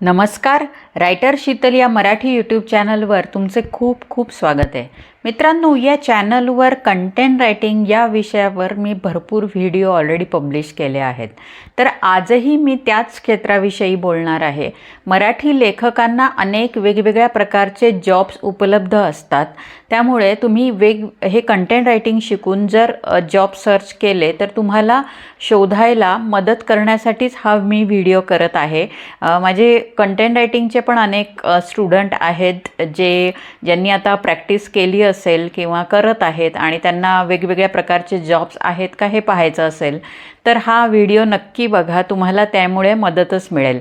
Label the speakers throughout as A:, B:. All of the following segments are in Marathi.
A: नमस्कार रायटर शीतल या मराठी यूट्यूब चॅनलवर तुमचे खूप खूप स्वागत आहे. मित्रांनो या चॅनलवर कंटेंट रायटिंग या विषयावर मी भरपूर व्हिडिओ ऑलरेडी पब्लिश केले आहेत. तर आजही मी त्याच क्षेत्राविषयी बोलणार आहे. मराठी लेखकांना अनेक वेगवेगळ्या प्रकारचे जॉब्स उपलब्ध असतात. त्यामुळे तुम्ही वेग हे कंटेंट रायटिंग शिकून जर जॉब सर्च केले तर तुम्हाला शोधायला मदत करण्यासाठीच हा मी व्हिडिओ करत आहे. माझे कंटेंट रायटिंगचे पण अनेक स्टुडंट आहेत जे ज्यांनी आता प्रॅक्टिस केली असेल किंवा करत आहेत आणि त्यांना वेगवेगळ्या प्रकारचे जॉब्स आहेत का हे पाहायचं असेल तर हा व्हिडिओ नक्की बघा. तुम्हाला त्यामुळे मदतच मिळेल.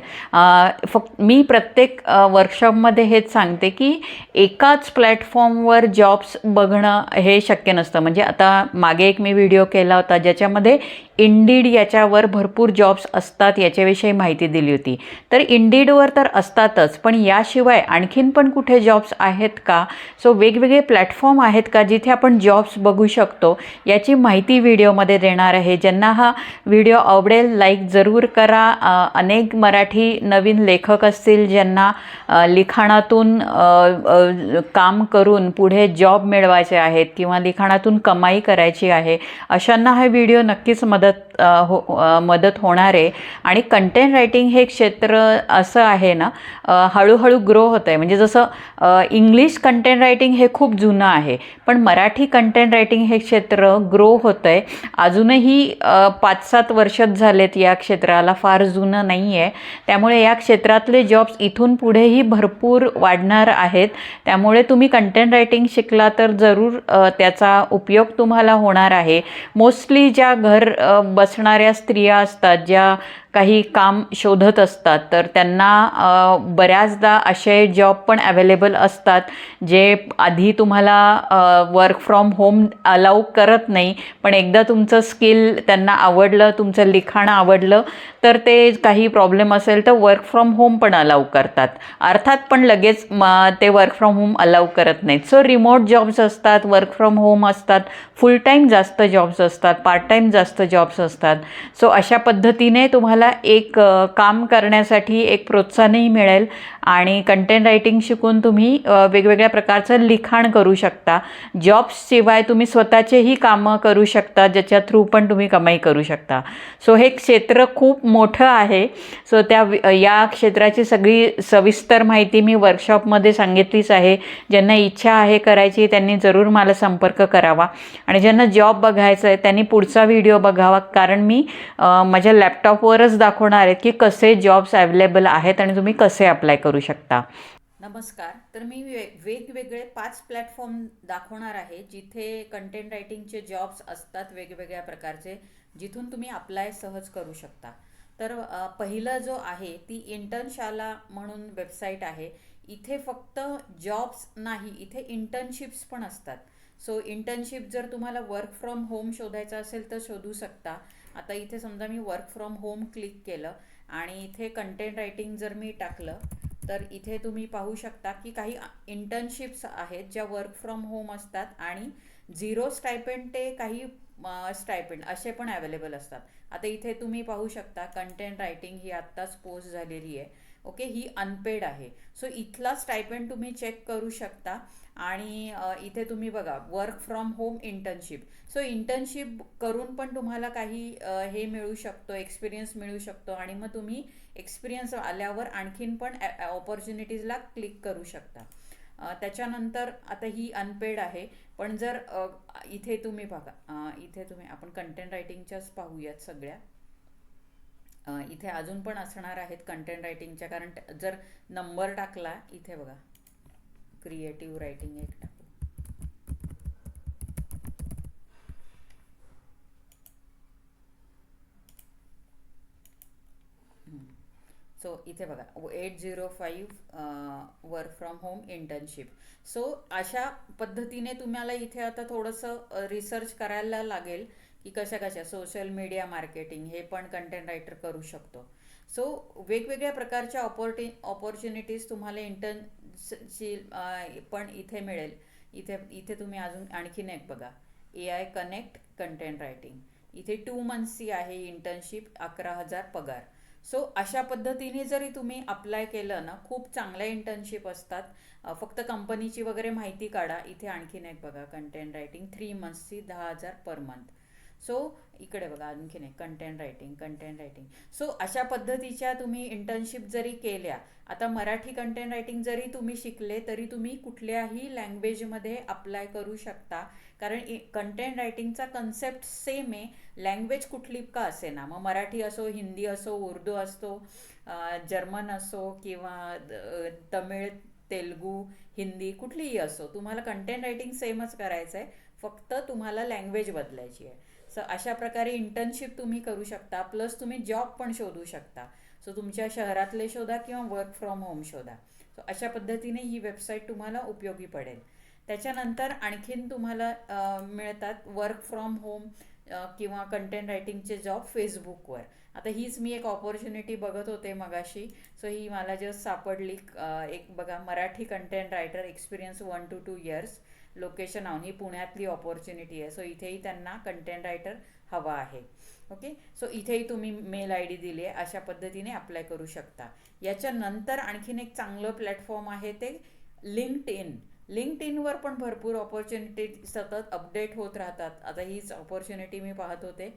A: फक्त मी प्रत्येक वर्कशॉपमध्ये हेच सांगते की एकाच प्लॅटफॉर्मवर जॉब्स बघणं हे शक्य नसतं. म्हणजे आता मागे एक मी व्हिडिओ केला होता ज्याच्यामध्ये इंडीड याच्यावर भरपूर जॉब्स असतात याच्याविषयी माहिती दिली होती. तर इंडीडवर तर असतातच पण याशिवाय आणखीन पण कुठे जॉब्स आहेत का? सो वेगवेगळे प्लॅटफॉर्म आहेत का जिथे आपण जॉब्स बघू शकतो याची माहिती व्हिडिओमध्ये देणार आहे. ज्यांना हा व्हिडिओ आवडेल लाईक जरूर करा. अनेक मराठी नवीन लेखक असतील ज्यांना लिखाणातून काम करून पुढे जॉब मिळवायचे आहेत किंवा लिखाणातून कमाई करायची आहे अशांना हा व्हिडिओ नक्कीच मदत हो मदत होणार आहे. आणि कंटेंट रायटिंग हे क्षेत्र असं आहे ना हळूहळू ग्रो होतं आहे म्हणजे जसं इंग्लिश कंटेंट रायटिंग हे खूप जुनं आहे पण मराठी कंटेंट रायटिंग हे क्षेत्र ग्रो होतं आहे अजूनही पाच सात वर्षच झालेत या क्षेत्राला फार जुनं नाही आहे त्यामुळे या क्षेत्रातले जॉब्स इथून पुढेही भरपूर वाढणार आहेत. त्यामुळे तुम्ही कंटेंट रायटिंग शिकला तर जरूर त्याचा उपयोग तुम्हाला होणार आहे. मोस्टली ज्या घर बस असणाऱ्या स्त्रिया असतात ज्या काही काम शोधत असतात तर त्यांना बऱ्याचदा असे जॉब पण अवेलेबल असतात जे आधी तुम्हाला वर्क फ्रॉम होम अलाऊ करत नाही पण एकदा तुमचं स्किल त्यांना आवडलं तुमचं लिखाण आवडलं तर ते काही प्रॉब्लेम असेल तर वर्क फ्रॉम होम पण अलाऊ करतात. अर्थात पण लगेच म ते वर्क फ्रॉम होम अलाऊ करत नाहीत. सो रिमोट जॉब्स असतात वर्क फ्रॉम होम असतात फुल टाईम जास्त जॉब्स असतात पार्ट टाईम जास्त जॉब्स असतात. सो अशा पद्धतीने तुम्हाला एक काम करण्यासाठी एक प्रोत्साहनही मिळेल. आणि कंटेंट रायटिंग शिकून तुम्ही वेगवेगळ्या प्रकारचं लिखाण करू शकता. जॉब्सशिवाय तुम्ही स्वतःचेही कामं करू शकता ज्याच्या थ्रू पण तुम्ही कमाई करू शकता. सो हे क्षेत्र खूप मोठं आहे. सो त्या या क्षेत्राची सगळी सविस्तर माहिती मी वर्कशॉपमध्ये सांगितलीच आहे. ज्यांना इच्छा आहे करायची त्यांनी जरूर मला संपर्क करावा. आणि ज्यांना जॉब बघायचा आहे त्यांनी पुढचा व्हिडिओ बघावा. कारण मी माझ्या लॅपटॉपवरच दाखवणार आहे की कसे जॉब्स अवेलेबल आहेत आणि तुम्ही कसे अप्लाय करू शकता. नमस्कार. तर मी वेगवेगळे पाच प्लॅटफॉर्म दाखवणार आहे जिथे कंटेंट रायटिंगचे जॉब्स असतात वेगवेगळ्या प्रकारचे जिथून तुम्ही अप्लाय सहज करू शकता. तर पहिलं जो आहे ती इंटर्नशाला म्हणून वेबसाईट आहे. इथे फक्त जॉब्स नाही इथे इंटर्नशिप्स पण असतात. सो इंटर्नशिप जर तुम्हाला वर्क फ्रॉम होम शोधायचं असेल तर शोधू शकता. आता इथे समजा मी वर्क फ्रॉम होम क्लिक केलं आणि इथे कंटेंट रायटिंग जर मी टाकलं तर इथे तुम्ही पाहू शकता की काही इंटर्नशिप्स आहेत ज्या वर्क फ्रॉम होम असतात आणि झिरो स्टायपेंड ते काही स्टायपेंड असे पण अवेलेबल असतात. आता इथे तुम्ही पाहू शकता कंटेंट रायटिंग ही आत्ताच पोस्ट झालेली आहे. ओके ही अनपेड आहे. सो इथला स्टायपेंड तुम्ही चेक करू शकता. आणि इथे तुम्ही बघा work from home internship so internship करून पण तुम्हाला काही हे मिळू शकतो एक्सपिरियन्स मिळू शकतो. आणि मग तुम्ही एक्सपिरियन्स आल्यावर आणखीन पण ऑपॉर्च्युनिटीजला क्लिक करू शकता. त्याच्यानंतर आता ही अनपेड आहे. पण जर इथे तुम्ही बघा इथे तुम्ही आपण कंटेंट रायटिंगच्याच पाहूयात सगळ्या. इथे अजून पण असणार आहेत कंटेंट रायटिंगच्या कारण जर नंबर टाकला इथे बघा. क्रिएटिव्ह रायटिंग एक टाकू. सो इथे बघा. Eight zero five work from home internship so अशा पद्धतीने तुम्हाला इथे आता थोडंसं रिसर्च करायला लागेल. की कशा कशा सोशल मीडिया मार्केटिंग हे पण कंटेंट रायटर करू शकतो. सो वेगवेगळ्या प्रकारच्या ऑपॉर्टि ऑपॉर्च्युनिटीज तुम्हाला इंटर्नशील पण इथे मिळेल. इथे इथे तुम्ही अजून आणखीन एक बघा. A I connect content writing इथे टू मंथ्सची आहे इंटर्नशिप अकरा हजार पगार. सो अशा पद्धतीने जरी तुम्ही अप्लाय केलं ना खूप चांगल्या इंटर्नशिप असतात. फक्त कंपनीची वगैरे माहिती काढा. इथे आणखीन एक बघा कंटेंट रायटिंग थ्री मंथ्सची दहा हजार पर मंथ सो इकडे बघा आणखीन एक content writing content writing so अशा पद्धतीच्या तुम्ही इंटर्नशिप जरी केल्या आता मराठी कंटेंट रायटिंग जरी तुम्ही शिकले तरी तुम्ही कुठल्याही लँग्वेजमध्ये अप्लाय करू शकता. कारण कंटेंट रायटिंगचा कन्सेप्ट सेम आहे. लँग्वेज कुठली का असे ना मग मराठी असो हिंदी असो उर्दू असतो जर्मन असो किंवा तमिळ तेलगू हिंदी कुठलीही असो तुम्हाला कंटेंट रायटिंग सेमच करायचं आहे फक्त तुम्हाला लँग्वेज बदलायची आहे. सो अशा प्रकारे इंटर्नशिप तुम्ही करू शकता प्लस तुम्ही जॉब पण शोधू शकता. सो तुमच्या शहरातले शोधा किंवा वर्क फ्रॉम होम शोधा. सो अशा पद्धतीने ही वेबसाईट तुम्हाला उपयोगी पडेल. त्याच्यानंतर आणखीन तुम्हाला मिळतात वर्क फ्रॉम होम किंवा कंटेंट रायटिंगचे जॉब फेसबुकवर आता हीच मी एक ऑपॉर्च्युनिटी बघत होते मगाशी. सो ही मला जस्ट सापडली. एक बघा Marathi content writer experience one to two years location on ही पुण्यातली ऑपॉर्च्युनिटी आहे. सो इथेही त्यांना कंटेंट रायटर हवा आहे. ओके सो इथेही तुम्ही मेल आय डी दिली आहे. अशा पद्धतीने अप्लाय करू शकता. याच्यानंतर आणखीन एक चांगलं प्लॅटफॉर्म आहे ते लिंक्ड इन लिंक्ड इनवर पण भरपूर ऑपॉर्च्युनिटी सतत अपडेट होत राहतात. आता हीच ऑपॉर्च्युनिटी मी पाहत होते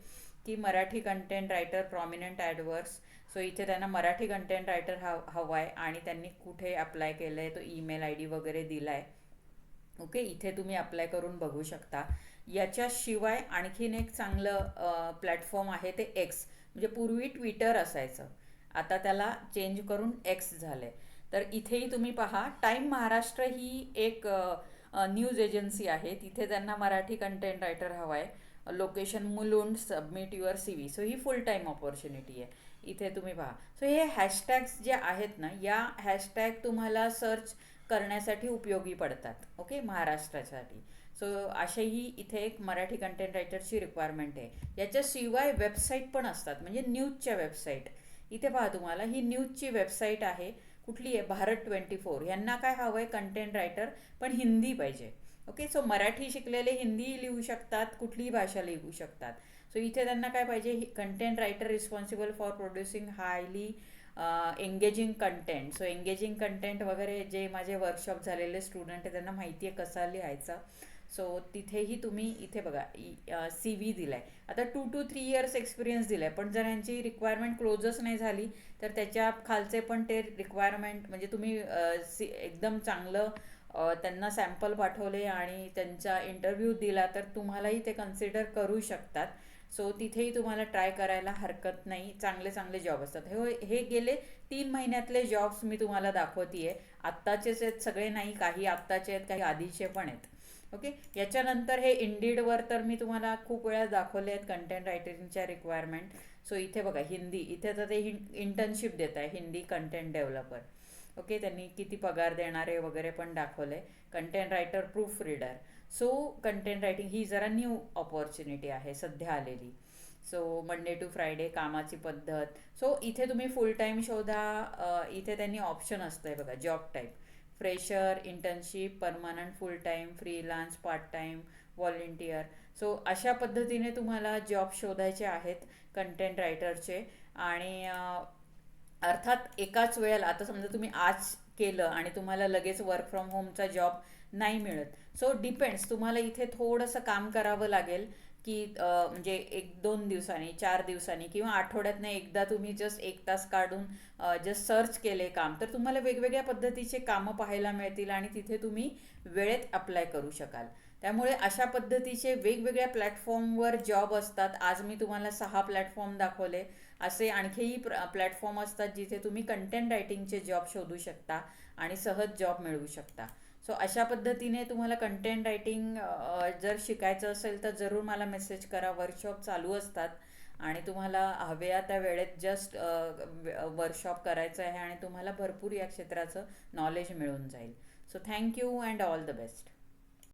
A: की Marathi content writer prominent adverse so इथे त्यांना मराठी कंटेंट रायटर हव हवा आहे आणि त्यांनी कुठे अप्लाय केलं आहे तो ईमेल आय डी वगैरे दिला आहे ओके? इथे तुम्ही अप्लाय करून बघू शकता. याच्याशिवाय आणखीन एक चांगलं प्लॅटफॉर्म आहे ते एक्स म्हणजे पूर्वी ट्विटर असायचं. आता त्याला चेंज करून एक्स झालं आहे तर इथेही तुम्ही पहा टाईम महाराष्ट्र ही एक न्यूज एजन्सी आहे. तिथे त्यांना मराठी कंटेंट रायटर हवा आहे location Mulund submit your C V so he full time opportunity आहे. इथे तुम्ही पहा. सो हे हॅशटॅग्स जे आहेत ना या हॅशटॅग तुम्हाला सर्च करण्यासाठी उपयोगी पडतात ओके? महाराष्ट्रासाठी. सो असेही इथे एक मराठी कंटेंट रायटरची रिक्वायरमेंट आहे. याच्याशिवाय वेबसाईट पण असतात म्हणजे न्यूजच्या वेबसाईट इथे पहा तुम्हाला ही न्यूजची वेबसाईट आहे कुठली आहे? भारत ट्वेंटी फोर यांना काय हवं आहे कंटेंट रायटर पण हिंदी पाहिजे. ओके? सो मराठी शिकलेले हिंदी लिहू शकतात कुठलीही भाषा लिहू शकतात. सो इथे त्यांना काय पाहिजे? Content writer responsible for producing highly engaging content so engaging content वगैरे जे माझे वर्कशॉप झालेले स्टुडंट आहे त्यांना माहिती आहे कसा लिहायचा. सो तिथेही तुम्ही इथे बघा सी व्ही दिला आहे आता two to three years experience दिला आहे पण जर यांची रिक्वायरमेंट क्लोजच नाही झाली तर त्याच्या खालचे पण ते रिक्वायरमेंट म्हणजे तुम्ही सी एकदम चांगलं त्यांना सॅम्पल पाठवले आणि त्यांचा इंटरव्ह्यू दिला तर तुम्हालाही ते कन्सिडर करू शकतात. सो तिथेही तुम्हाला ट्राय करायला हरकत नाही. चांगले चांगले जॉब असतात. हे हे गेले तीन महिन्यातले जॉब्स मी तुम्हाला दाखवते आहे आत्ताचेच आहेत सगळे नाही काही आत्ताचे आहेत काही आधीचे पण आहेत. ओके याच्यानंतर हे इंडीडवर तर मी तुम्हाला खूप वेळा दाखवले आहेत कंटेंट रायटिंगच्या रिक्वायरमेंट सो इथे बघा हिंदी. इथे तर ते इंटर्नशिप देत आहे हिंदी कंटेंट डेव्हलपर ओके त्यांनी किती पगार देणारे वगैरे पण दाखवले. Content writer proof reader so content writing ही जरा न्यू ऑपॉर्च्युनिटी आहे सध्या आलेली. सो मंडे टू फ्रायडे कामाची पद्धत. सो इथे तुम्ही फुल टाईम शोधा इथे त्यांनी ऑप्शन असतं आहे बघा job type fresher internship permanent full time freelance part time volunteer so अशा पद्धतीने तुम्हाला जॉब शोधायचे आहेत कंटेंट रायटरचे आणि अर्थात एकाच वेळेला आता समजा तुम्ही आज केलं आणि तुम्हाला लगेच वर्क फ्रॉम होमचा जॉब नाही मिळत. सो डिपेंड्स तुम्हाला इथे थोडंसं काम करावं लागेल की म्हणजे एक दोन दिवसांनी चार दिवसांनी किंवा आठवड्यातनं एकदा तुम्ही जस्ट एक तास काढून जस्ट सर्च केले काम तर तुम्हाला वेगवेगळ्या पद्धतीचे कामं पाहायला मिळतील आणि तिथे तुम्ही वेळेत अप्लाय करू शकाल. त्यामुळे अशा पद्धतीचे वेगवेगळ्या प्लॅटफॉर्मवर जॉब असतात. आज मी तुम्हाला सहा प्लॅटफॉर्म दाखवले. असे आणखीही प्र प्लॅटफॉर्म असतात जिथे तुम्ही कंटेंट रायटिंगचे जॉब शोधू शकता आणि सहज जॉब मिळवू शकता. सो अशा पद्धतीने तुम्हाला कंटेंट रायटिंग जर शिकायचं असेल तर जरूर मला मेसेज करा. वर्कशॉप चालू असतात आणि तुम्हाला हव्या त्या वेळेत जस्ट वर्कशॉप करायचं आहे आणि तुम्हाला भरपूर या क्षेत्राचं नॉलेज मिळून जाईल. So thank you and all the best